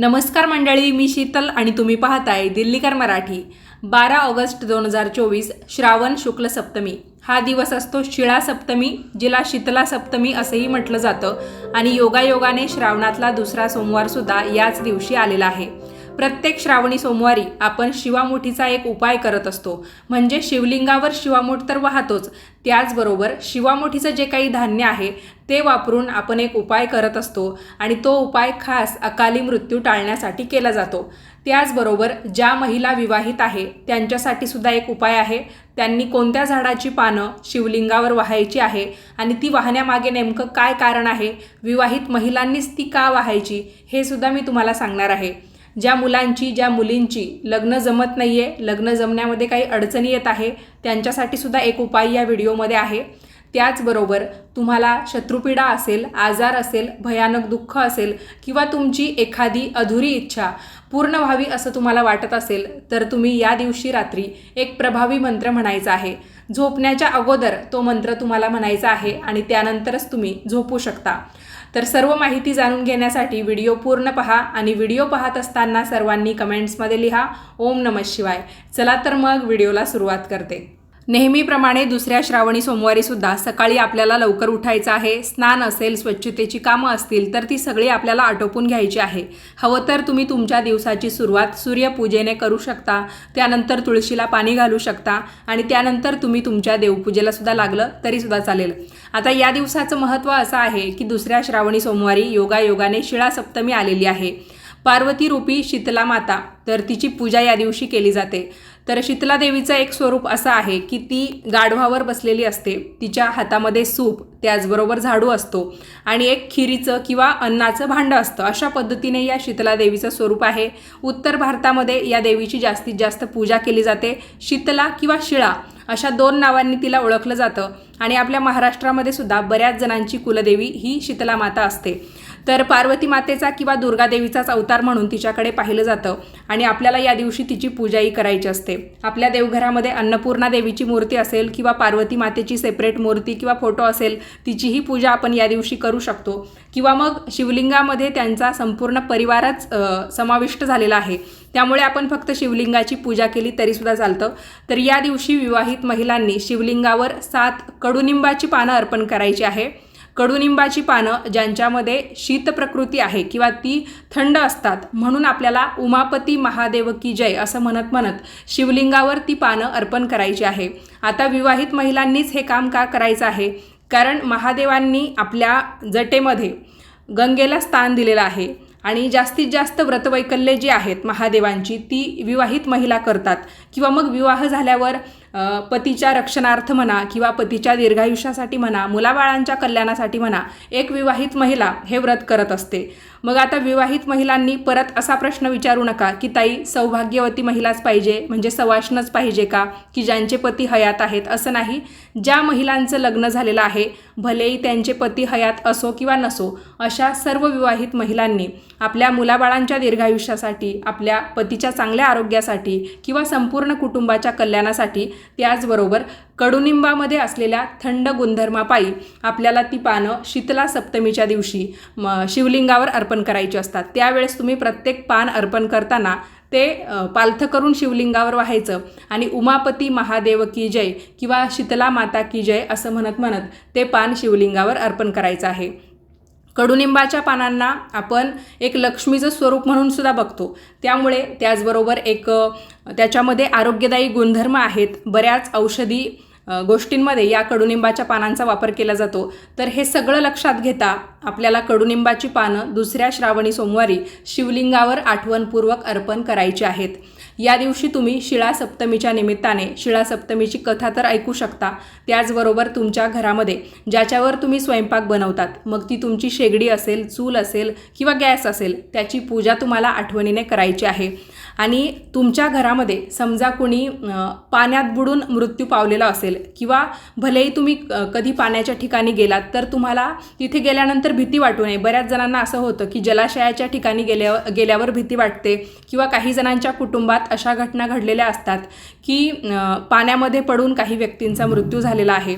नमस्कार मंडळी मी शीतल आणि तुम्ही पाहताय दिल्लीकर मराठी. बारा ऑगस्ट दोन हजार चोवीस श्रावण शुक्ल सप्तमी. हा दिवस असतो शिळा सप्तमी जिला शीतला सप्तमी असंही म्हटलं जातं आणि योगायोगाने श्रावणातला दुसरा सोमवारसुद्धा याच दिवशी आलेला आहे. प्रत्येक श्रावणी सोमवारी आपण शिवामुठीचा एक उपाय करत असतो. म्हणजे शिवलिंगावर शिवामूठ तर वाहतोच. त्याचबरोबर शिवामुठीचं जे काही धान्य आहे ते वापरून आपण एक उपाय करत असतो आणि तो उपाय खास अकाली मृत्यू टाळण्यासाठी केला जातो. त्याचबरोबर ज्या महिला विवाहित आहे त्यांच्यासाठी सुद्धा एक उपाय आहे. त्यांनी कोणत्या झाडाची पानं शिवलिंगावर वाहायची आहे आणि ती वाहण्यामागे नेमकं काय कारण आहे? विवाहित महिलांनीच ती का वाहायची? हे सुद्धा मी तुम्हाला सांगणार आहे. ज्या मुलांची ज्या मुलींची लग्न जमत नाही आहे लग्न जमण्यामध्ये काही अडचणी येत आहे त्यांच्यासाठी सुद्धा एक उपाय या व्हिडिओमध्ये आहे. त्याचबरोबर तुम्हाला शत्रुपीडा असेल आजार असेल भयानक दुःख असेल किंवा तुमची एखादी अधुरी इच्छा पूर्ण व्हावी असं तुम्हाला वाटत असेल तर तुम्ही या दिवशी रात्री एक प्रभावी मंत्र म्हणायचा आहे. झोपण्याच्या अगोदर तो मंत्र तुम्हाला म्हणायचा आहे आणि त्यानंतरच तुम्ही झोपू शकता. तर सर्व माहिती जाणून घेण्यासाठी व्हिडिओ पूर्ण पहा आणि व्हिडिओ पाहत असताना सर्वांनी कमेंट्समध्ये लिहा. ओम नमः शिवाय. चला तर मग व्हिडिओला सुरुवात करते. नेहमीप्रमाणे दुसऱ्या श्रावणी सोमवारी सुद्धा सकाळी आपल्याला लवकर उठायचं आहे स्नान असेल स्वच्छतेची कामं असतील तर ती सगळी आपल्याला आटोपून घ्यायची आहे. हवं तर तुम्ही तुमच्या दिवसाची सुरुवात सूर्यपूजेने करू शकता त्यानंतर तुळशीला पाणी घालू शकता आणि त्यानंतर तुम्ही तुमच्या देवपूजेला सुद्धा लागलं तरी सुद्धा चालेल. आता या दिवसाचं महत्त्व असं आहे की दुसऱ्या श्रावणी सोमवारी योगायोगाने शिळा सप्तमी आलेली आहे. पार्वती रूपी शीतला माता तर तिची पूजा या दिवशी केली जाते. तर शीतला देवीचं एक स्वरूप असं आहे की ती गाढवावर बसलेली असते. तिच्या हातामध्ये सूप त्याचबरोबर झाडू असतो आणि एक खिरीचं किंवा अन्नाचं भांडं असतं. अशा पद्धतीने या शीतला देवीचं स्वरूप आहे. उत्तर भारतामध्ये या देवीची जास्तीत जास्त पूजा केली जाते. शीतला किंवा शिळा अशा दोन नावांनी तिला ओळखलं जातं आणि आपल्या महाराष्ट्रामध्ये सुद्धा बऱ्याच जणांची कुलदेवी ही शीतला माता असते. तर पार्वती मातेचा किंवा दुर्गादेवीचाच अवतार म्हणून तिच्याकडे पाहिलं जातं आणि आपल्याला या दिवशी तिची पूजाही करायची असते. आपल्या देवघरामध्ये अन्नपूर्णा देवीची मूर्ती असेल किंवा पार्वती मातेची सेपरेट मूर्ती किंवा फोटो असेल तिचीही पूजा आपण या दिवशी करू शकतो. किंवा मग शिवलिंगामध्ये त्यांचा संपूर्ण परिवारच समाविष्ट झालेला आहे. त्यामुळे आपण फक्त शिवलिंगाची पूजा केली तरीसुद्धा चालतं. तर या दिवशी विवाहित महिलांनी शिवलिंगावर सात कडुनिंबाची पानं अर्पण करायची आहे. कडुनिंबाची पानं ज्यांच्यामध्ये शीत प्रकृती आहे किंवा ती थंड असतात म्हणून आपल्याला उमापती महादेव की जय असं म्हणत म्हणत शिवलिंगावर ती पानं अर्पण करायची आहे. आता विवाहित महिलांनीच हे काम का करायचं आहे? कारण महादेवांनी आपल्या जटेमध्ये गंगेला स्थान दिलेलं आहे आणि जास्तीत जास्त व्रतवैकल्ये जी आहेत महादेवांची ती विवाहित महिला करतात. किंवा मग विवाह झाल्यावर पतीच्या रक्षणार्थ म्हणा किंवा पतीच्या दीर्घायुष्यासाठी म्हणा मुलाबाळांच्या कल्याणासाठी म्हणा एक विवाहित महिला हे व्रत करत असते. मग आता विवाहित महिलांनी परत असा प्रश्न विचारू नका की ताई सौभाग्यवती महिलाच पाहिजे म्हणजे सवाष्णच पाहिजे का? की ज्यांचे पती हयात आहेत असं नाही. ज्या महिलांचं लग्न झालेलं आहे भलेही त्यांचे पती हयात असो किंवा नसो अशा सर्व विवाहित महिलांनी आपल्या मुलाबाळांच्या दीर्घायुष्यासाठी आपल्या पतीच्या चांगल्या आरोग्यासाठी किंवा संपूर्ण कुटुंबाच्या कल्याणासाठी त्याचबरोबर कडुनिंबामध्ये असलेल्या थंड गुणधर्मापायी आपल्याला ती पानं शीतला सप्तमीच्या दिवशी म शिवलिंगावर अर्पण करायची असतात. त्यावेळेस तुम्ही प्रत्येक पान अर्पण करताना ते पालथं करून शिवलिंगावर व्हायचं आणि उमापती महादेव की जय किंवा शीतला माता की जय असं म्हणत म्हणत ते पान शिवलिंगावर अर्पण करायचं आहे. कडुनिंबाच्या पानांना आपण एक लक्ष्मीचं स्वरूप म्हणून सुद्धा बघतो. त्यामुळे त्याचबरोबर एक त्याच्यामध्ये आरोग्यदायी गुणधर्म आहेत. बऱ्याच औषधी गोष्टींमध्ये या कडुनिंबाच्या पानांचा वापर केला जातो. तर हे सगळं लक्षात घेता आपल्याला कडुनिंबाची पानं दुसऱ्या श्रावणी सोमवारी शिवलिंगावर आठवणपूर्वक अर्पण करायची आहेत. या दिवशी तुम्ही शिळा सप्तमीच्या निमित्ताने शिळा सप्तमीची कथा तर ऐकू शकता त्याचबरोबर तुमच्या घरामध्ये ज्याच्यावर तुम्ही स्वयंपाक बनवतात मग ती तुमची शेगडी असेल चूल असेल किंवा गॅस असेल त्याची पूजा तुम्हाला आठवणीने करायची आहे. आणि तुमच्या घरामध्ये समजा कुणी पाण्यात बुडून मृत्यू पावलेला असेल किंवा भलेही तुम्ही कधी पाण्याच्या ठिकाणी गेलात तर तुम्हाला तिथे गेल्यानंतर भीती वाटू नये. बऱ्याच जणांना असं होतं की जलाशयाच्या ठिकाणी गेल्या गेल्यावर भीती वाटते किंवा काही जणांच्या कुटुंबात अशा घटना घडलेल्या असतात की पाण्यामध्ये पडून काही व्यक्तींचा मृत्यू झालेला आहे.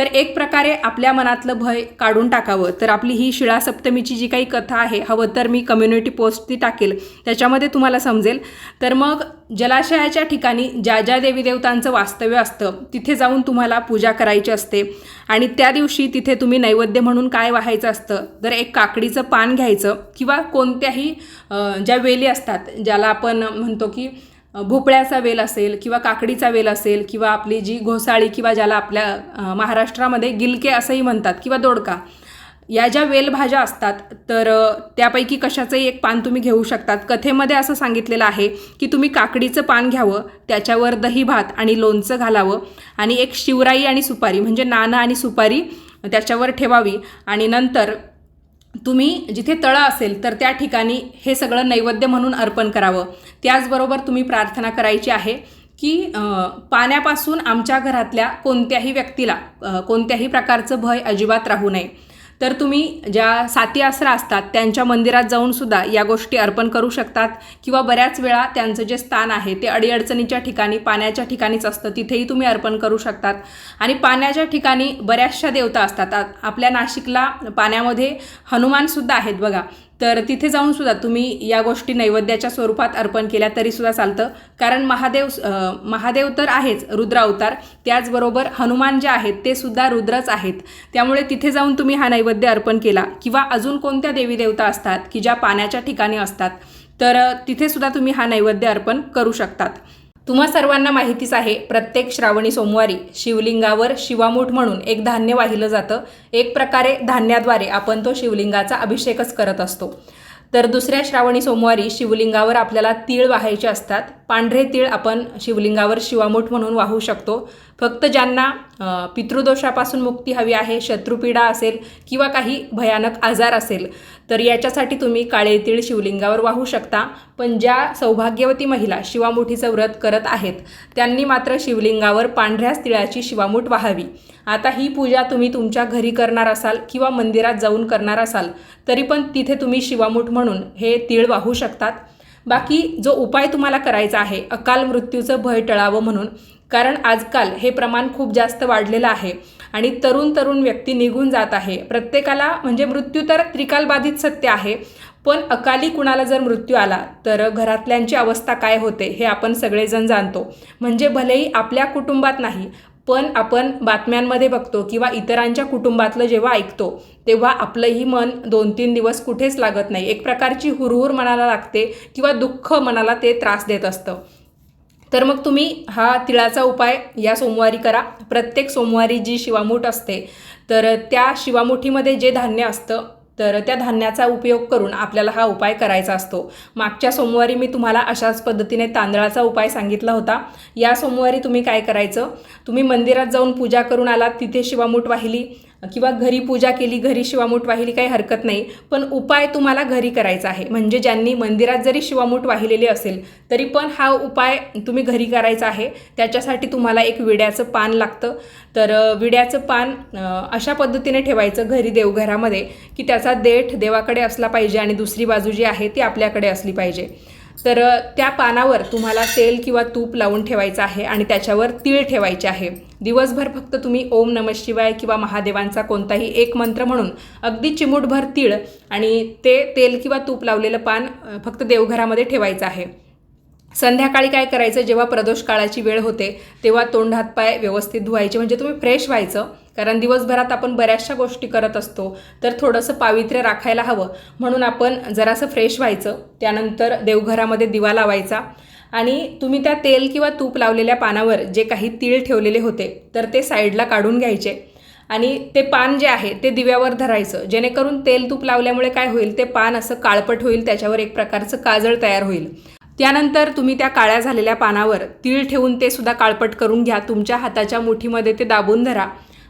तर एक प्रकारे आपल्या मनातलं भय काढून टाकावं. तर आपली ही शिळा सप्तमीची जी काही कथा आहे हवं तर मी कम्युनिटी पोस्ट ती टाकेल. त्याच्यामध्ये तुम्हाला समजेल. तर मग जलाशयाच्या ठिकाणी ज्या ज्या देवी देवतांचं वास्तव्य असतं तिथे जाऊन तुम्हाला पूजा करायची असते. आणि त्या दिवशी तिथे तुम्ही नैवेद्य म्हणून काय व्हायचं असतं? तर एक काकडीचं पान घ्यायचं किंवा कोणत्याही ज्या वेली असतात ज्याला आपण म्हणतो की भोपळ्याचा वेल असेल किंवा काकडीचा वेल असेल किंवा आपली जी घोसाळी किंवा ज्याला आपल्या महाराष्ट्रामध्ये गिलके असंही म्हणतात किंवा दोडका या ज्या वेलभाज्या असतात तर त्यापैकी कशाचंही एक पान तुम्ही घेऊ शकतात. कथेमध्ये असं सांगितलेलं आहे की तुम्ही काकडीचं पान घ्यावं त्याच्यावर दही भात आणि लोणचं घालावं आणि एक शिवराई आणि सुपारी म्हणजे नाणं आणि सुपारी त्याच्यावर ठेवावी आणि नंतर तुम्ही जिथे तळं असेल तर त्या ठिकाणी हे सगळं नैवेद्य म्हणून अर्पण करावं. त्याचबरोबर तुम्ही प्रार्थना करायची आहे की पाण्यापासून आमच्या घरातल्या कोणत्याही व्यक्तीला कोणत्याही प्रकारचं भय अजिबात राहू नये. तर तुम्ही ज्या साती आसरा असतात त्यांच्या मंदिरात जाऊन सुद्धा या गोष्टी अर्पण करू शकतात किंवा बऱ्याच वेळा त्यांचं जे स्थान आहे ते अडीअडचणीच्या ठिकाणी पाण्याच्या ठिकाणीच असतं तिथेही तुम्ही अर्पण करू शकतात. आणि पाण्याच्या ठिकाणी बऱ्याचशा देवता असतात. आपल्या नाशिकला पाण्यामध्ये हनुमानसुद्धा आहेत बघा. तर तिथे जाऊन सुद्धा तुम्ही या गोष्टी नैवेद्याच्या स्वरूपात अर्पण केल्या तरी सुद्धा चालतं. कारण महादेव महादेव तर आहेच रुद्रावतार. त्याचबरोबर हनुमान जे आहेत ते सुद्धा रुद्रच आहेत. त्यामुळे तिथे जाऊन तुम्ही हा नैवेद्य अर्पण केला. किंवा अजून कोणत्या देवी देवता असतात की ज्या पाण्याच्या ठिकाणी असतात तर तिथे सुद्धा तुम्ही हा नैवेद्य अर्पण करू शकतात. तुम्हा सर्वांना माहितीच आहे प्रत्येक श्रावणी सोमवारी शिवलिंगावर शिवामूठ म्हणून एक धान्य वाहिलं जातं. एक प्रकारे धान्याद्वारे आपण तो शिवलिंगाचा अभिषेकच करत असतो. तर दुसऱ्या श्रावणी सोमवारी शिवलिंगावर आपल्याला तीळ वाहायचे असतात. पांढरे तीळ आपण शिवलिंगावर शिवामूठ म्हणून वाहू शकतो. फक्त ज्यांना पितृदोषापासून मुक्ती हवी आहे शत्रुपीडा असेल किंवा काही भयानक आजार असेल तर याच्यासाठी तुम्ही काळे तीळ शिवलिंगावर वाहू शकता. पण ज्या सौभाग्यवती महिला शिवामुठीचं व्रत करत आहेत त्यांनी मात्र शिवलिंगावर पांढऱ्याच तिळाची शिवामूठ वाहावी. आता ही पूजा तुम्ही तुमच्या घरी करणार असाल किंवा मंदिरात जाऊन करणार असाल तरी पण तिथे तुम्ही शिवामूठ म्हणून हे तीळ वाहू शकतात. बाकी जो उपाय तुम्हाला करायचा आहे अकाल मृत्यूचं भय टळावं म्हणून कारण आजकाल हे प्रमाण खूप जास्त वाढलेलं आहे आणि तरुण तरुण व्यक्ती निघून जात आहे. प्रत्येकाला म्हणजे मृत्यू तर त्रिकालबाधित सत्य आहे पण अकाली कुणाला जर मृत्यू आला तर घरातल्यांची अवस्था काय होते हे आपण सगळेजण जाणतो. म्हणजे भलेही आपल्या कुटुंबात नाही पण आपण बातम्यांमध्ये बघतो किंवा इतरांच्या कुटुंबातलं जेव्हा ऐकतो तेव्हा आपलंही मन दोन तीन दिवस कुठेच लागत नाही. एक प्रकारची हुरहुर मनाला लागते किंवा दुःख मनाला ते त्रास देत असतं. तर मग तुम्ही हा तिळाचा उपाय या सोमवारी करा. प्रत्येक सोमवारी जी शिवामूठ असते तर त्या शिवामुठीमध्ये जे धान्य असतं तर त्या धान्याचा उपयोग करून आपल्याला हा उपाय करायचा असतो. मागच्या सोमवारी मी तुम्हाला अशाच पद्धतीने तांदळाचा उपाय सांगितला होता. या सोमवारी तुम्ही काय करायचं? तुम्ही मंदिरात जाऊन पूजा करून आलात तिथे शिवामूठ वाहिली. किंवा घरी पूजा केली घरी शिवामूठ वाहिली काही हरकत नाही. पण उपाय तुम्हाला घरी करायचा आहे. म्हणजे ज्यांनी मंदिरात जरी शिवामूठ वाहिलेली असेल तरी पण हा उपाय तुम्ही घरी करायचा आहे. त्याच्यासाठी तुम्हाला एक विड्याचं पान लागतं. तर विड्याचं पान अशा पद्धतीने ठेवायचं घरी देवघरामध्ये की त्याचा देठ देवाकडे असला पाहिजे आणि दुसरी बाजू जी आहे ती आपल्याकडे असली पाहिजे. तर त्या पानावर तुम्हाला तेल किंवा तूप लावून ठेवायचं आहे आणि त्याच्यावर तीळ ठेवायचे आहे. दिवसभर फक्त तुम्ही ओम नम शिवाय किंवा महादेवांचा कोणताही एक मंत्र म्हणून अगदी चिमूटभर तीळ आणि ते तेल किंवा तूप लावलेलं पान फक्त देवघरामध्ये ठेवायचं आहे. संध्याकाळी काय करायचं? जेव्हा प्रदोष काळाची वेळ होते तेव्हा तोंड हातपाय व्यवस्थित धुवायचे. म्हणजे तुम्ही फ्रेश व्हायचं. कारण दिवसभरात आपण बऱ्याचशा गोष्टी करत असतो. तर थोडंसं पावित्र्य राखायला हवं. म्हणून आपण जरासं फ्रेश व्हायचं. त्यानंतर देवघरामध्ये दिवा लावायचा. आणि तुम्ही त्या तेल किंवा तूप लावलेल्या पानावर जे काही तीळ ठेवलेले होते तर ते साईडला काढून घ्यायचे. आणि ते पान जे आहे ते दिव्यावर धरायचं. जेणेकरून तेल तूप लावल्यामुळे काय होईल ते पान असं काळपट होईल त्याच्यावर एक प्रकारचं काजळ तयार होईल. त्यानंतर तुम्ही त्या काळ्या झालेल्या पानावर तीळ ठेवून ते सुद्धा काळपट करून घ्या. तुमच्या हाताच्या मुठीमध्ये ते दाबून धरा.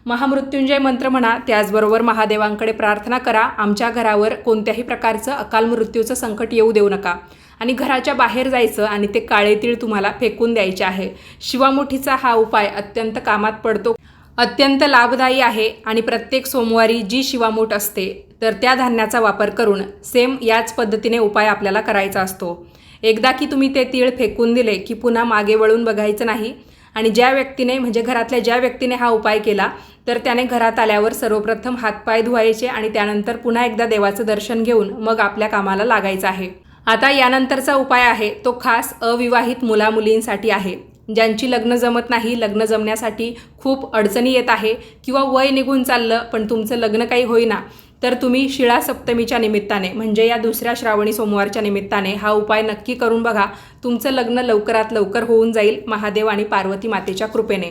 महामृत्युंजय मंत्र म्हणा त्याचबरोबर महादेवांकडे प्रार्थना करा. आमच्या घरावर कोणत्याही प्रकारचं अकाल मृत्यूचं संकट येऊ देऊ नका. आणि घराच्या बाहेर जायचं आणि ते काळे तीळ तुम्हाला फेकून द्यायचे आहे. शिवामुठीचा हा उपाय अत्यंत कामात पडतो. अत्यंत लाभदायी आहे आणि प्रत्येक सोमवारी जी शिवामूठ असते तर त्या धान्याचा वापर करून सेम याच पद्धतीने उपाय आपल्याला करायचा असतो. एकदा की तुम्ही ते तीळ फेकून दिले की पुन्हा मागे वळून बघायचं नाही. आणि ज्या व्यक्तीने म्हणजे घरातल्या ज्या व्यक्तीने हा उपाय केला तर त्याने घरात आल्यावर सर्वप्रथम हातपाय धुवायचे आणि त्यानंतर पुन्हा एकदा देवाचं दर्शन घेऊन मग आपल्या कामाला लागायचं आहे. आता यानंतरचा उपाय आहे तो खास अविवाहित मुलामुलींसाठी आहे. ज्यांची लग्न जमत नाही लग्न जमण्यासाठी खूप अडचणी येत आहे किंवा वय निघून चाललं पण तुमचं लग्न काही होईना तर तुम्ही शिळा सप्तमीच्या निमित्ताने म्हणजे या दुसऱ्या श्रावणी सोमवारच्या निमित्ताने हा उपाय नक्की करून बघा. तुमचं लग्न लवकरात लवकर होऊन जाईल महादेव आणि पार्वती मातेच्या कृपेने.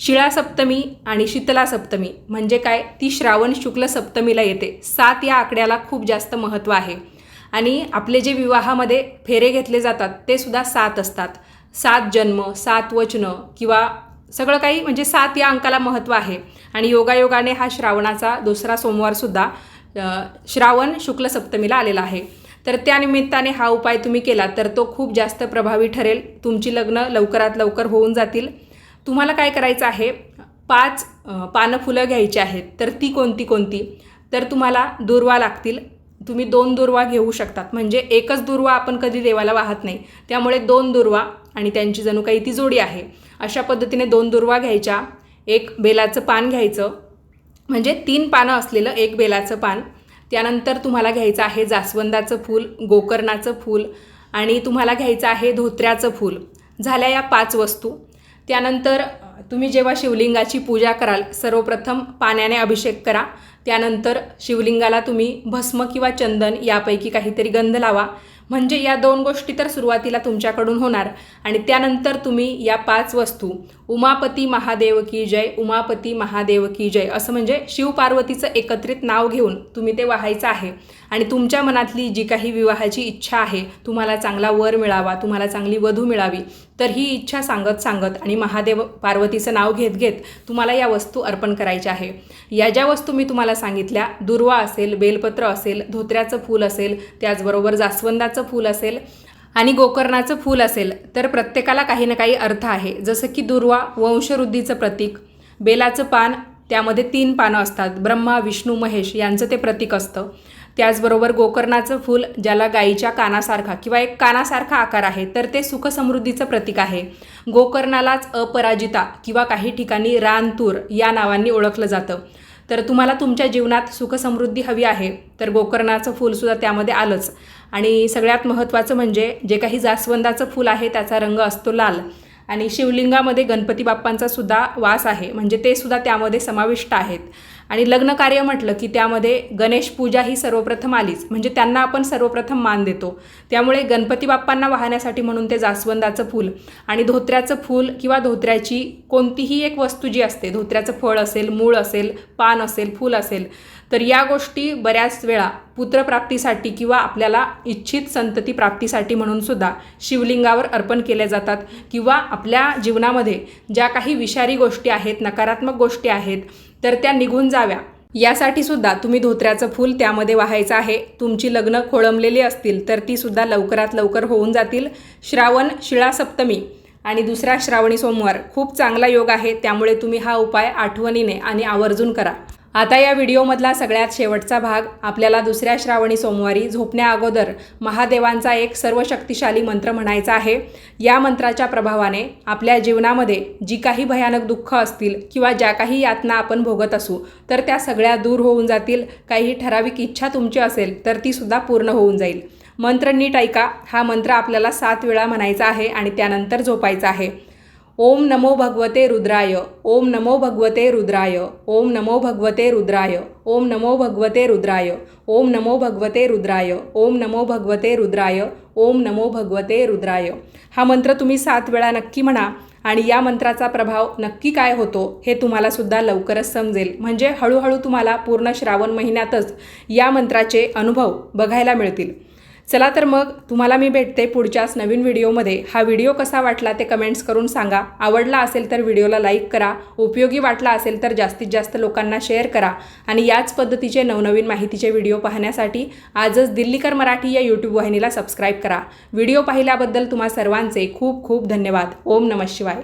शिळा सप्तमी आणि शीतला सप्तमी म्हणजे काय? ती श्रावण शुक्ल सप्तमीला येते. सात या आकड्याला खूप जास्त महत्त्व आहे. आणि आपले जे विवाहामध्ये फेरे घेतले जातात ते सुद्धा सात असतात. सात जन्म सात वचनं किंवा सगळं काही म्हणजे सात या अंकाला महत्त्व आहे. आणि योगायोगाने हा श्रावणाचा दुसरा सोमवारसुद्धा श्रावण शुक्ल सप्तमीला आलेला आहे. तर त्या निमित्ताने हा उपाय तुम्ही केला तर तो खूप जास्त प्रभावी ठरेल. तुमची लग्न लवकरात लवकर होऊन जातील. तुम्हाला काय करायचं आहे? पाच पानं फुलं घ्यायची आहेत. तर ती कोणती कोणती? तर तुम्हाला दुर्वा लागतील. तुम्ही दोन दुर्वा घेऊ शकतात. म्हणजे एकच दुर्वा आपण कधी देवाला वाहत नाही. त्यामुळे दोन दुर्वा आणि त्यांची जणू काही ती जोडी आहे. अशा पद्धतीने दोन दुर्वा घ्यायच्या. एक बेलाचं पान घ्यायचं. म्हणजे तीन पानं असलेलं एक बेलाचं पान. त्यानंतर तुम्हाला घ्यायचं आहे जास्वंदाचं फूल गोकर्णाचं फूल आणि तुम्हाला घ्यायचं आहे धोत्र्याचं फूल. झाल्या या पाच वस्तू. त्यानंतर तुम्ही जेव्हा शिवलिंगाची पूजा कराल सर्वप्रथम पाण्याने अभिषेक करा. त्यानंतर शिवलिंगाला तुम्ही भस्म किंवा चंदन यापैकी काहीतरी गंध लावा. म्हणजे या दोन गोष्टी तर सुरुवातीला तुमच्याकडून होणार. आणि त्यानंतर तुम्ही या पाच वस्तू उमापती महादेव की जय उमापती महादेव की जय असं म्हणजे शिवपार्वतीचं एकत्रित नाव घेऊन तुम्ही ते वाहायचं आहे. आणि तुमच्या मनातली जी काही विवाहाची इच्छा आहे तुम्हाला चांगला वर मिळावा तुम्हाला चांगली वधू मिळावी तर ही इच्छा सांगत सांगत आणि महादेव पार्वतीचं नाव घेत घेत तुम्हाला या वस्तू अर्पण करायच्या आहे. या ज्या वस्तू मी तुम्हाला सांगितल्या दुर्वा असेल बेलपत्र असेल धोत्र्याचं फूल असेल त्याचबरोबर जास्वंदाचं फूल असेल आणि गोकर्णाचं फूल असेल तर प्रत्येकाला काही ना काही अर्थ आहे. जसं की दुर्वा वंशवृद्धीचं प्रतीक बेलाचं पान त्यामध्ये तीन पानं असतात. ब्रह्मा विष्णू महेश यांचं ते प्रतीक असतं. त्याचबरोबर गोकर्णाचं फूल ज्याला गाईच्या कानासारखा किंवा एक कानासारखा आकार आहे तर ते सुखसमृद्धीचं प्रतीक आहे. गोकर्णालाच अपराजिता किंवा काही ठिकाणी रानतूर या नावांनी ओळखलं जातं. तर तुम्हाला तुमच्या जीवनात सुखसमृद्धी हवी आहे तर गोकर्णाचं फूलसुद्धा त्यामध्ये आलंच. आणि सगळ्यात महत्त्वाचं म्हणजे जे काही जास्वंदाचं फूल आहे त्याचा रंग असतो लाल. आणि शिवलिंगामध्ये गणपती बाप्पांचा सुद्धा वास आहे म्हणजे ते सुद्धा त्यामध्ये समाविष्ट आहेत. आणि लग्न कार्य म्हटलं की त्यामध्ये गणेश पूजा ही सर्वप्रथम आलीच. म्हणजे त्यांना आपण सर्वप्रथम मान देतो. त्यामुळे गणपती बाप्पांना वाहण्यासाठी म्हणून ते जास्वंदाचं फूल आणि धोत्र्याचं फूल किंवा धोत्र्याची कोणतीही एक वस्तू जी असते धोत्र्याचं फळ असेल मूळ असेल पान असेल फूल असेल तर या गोष्टी बऱ्याच वेळा पुत्रप्राप्तीसाठी किंवा आपल्याला इच्छित संतती प्राप्तीसाठी म्हणून सुद्धा शिवलिंगावर अर्पण केल्या जातात. किंवा आपल्या जीवनामध्ये ज्या काही विषारी गोष्टी आहेत नकारात्मक गोष्टी आहेत तर त्या निघून जाव्या. यासाठी सुद्धा तुम्ही धोत्र्याचं फूल त्यामध्ये वाहायचं आहे. तुमची लग्न खोळंबलेली असतील तर ती सुद्धा लवकरात लवकर होऊन जातील. श्रावण शिळा सप्तमी आणि दुसरा श्रावणी सोमवार. खूप चांगला योग आहे. त्यामुळे तुम्ही हा उपाय आठवणीने आणि आवर्जून करा. आता या व्हिडिओमधला सगळ्यात शेवटचा भाग आपल्याला दुसऱ्या श्रावणी सोमवारी झोपण्या अगोदर महादेवांचा एक सर्वशक्तिशाली मंत्र म्हणायचा आहे. या मंत्राच्या प्रभावाने आपल्या जीवनामध्ये जी काही भयानक दुःख असतील किंवा ज्या काही यातना आपण भोगत असू तर त्या सगळ्या दूर होऊन जातील. काही ठराविक इच्छा तुमची असेल तर ती सुद्धा पूर्ण होऊन जाईल. मंत्र नीट ऐका. हा मंत्र आपल्याला सात वेळा म्हणायचा आहे आणि त्यानंतर झोपायचा आहे. ओम नमो भगवते रुद्राय ओम नमो भगवते रुद्राय ओम नमो भगवते रुद्राय ओम नमो भगवते रुद्राय ओम नमो भगवते रुद्राय ओम नमो भगवते रुद्राय ओम नमो भगवते रुद्राय. हा मंत्र तुम्ही सात वेळा नक्की म्हणा आणि या मंत्राचा प्रभाव नक्की काय होतो हे तुम्हाला सुद्धा लवकरच समजेल. म्हणजे हळूहळू तुम्हाला पूर्ण श्रावण महिन्यातच या मंत्राचे अनुभव बघायला मिळतील. चला तर मग तुम्हाला मी भेटते पुढच्याच नवीन व्हिडिओमध्ये. हा व्हिडिओ कसा वाटला ते कमेंट्स करून सांगा. आवडला असेल तर व्हिडिओला लाईक करा. उपयोगी वाटला असेल तर जास्तीत जास्त लोकांना शेअर करा. आणि याच पद्धतीचे नवनवीन माहितीचे व्हिडिओ पाहण्यासाठी आजच दिल्लीकर मराठी या यूट्यूब वाहिनीला सबस्क्राईब करा. व्हिडिओ पाहिल्याबद्दल तुम्हा सर्वांचे खूप खूप धन्यवाद. ओम नमः शिवाय.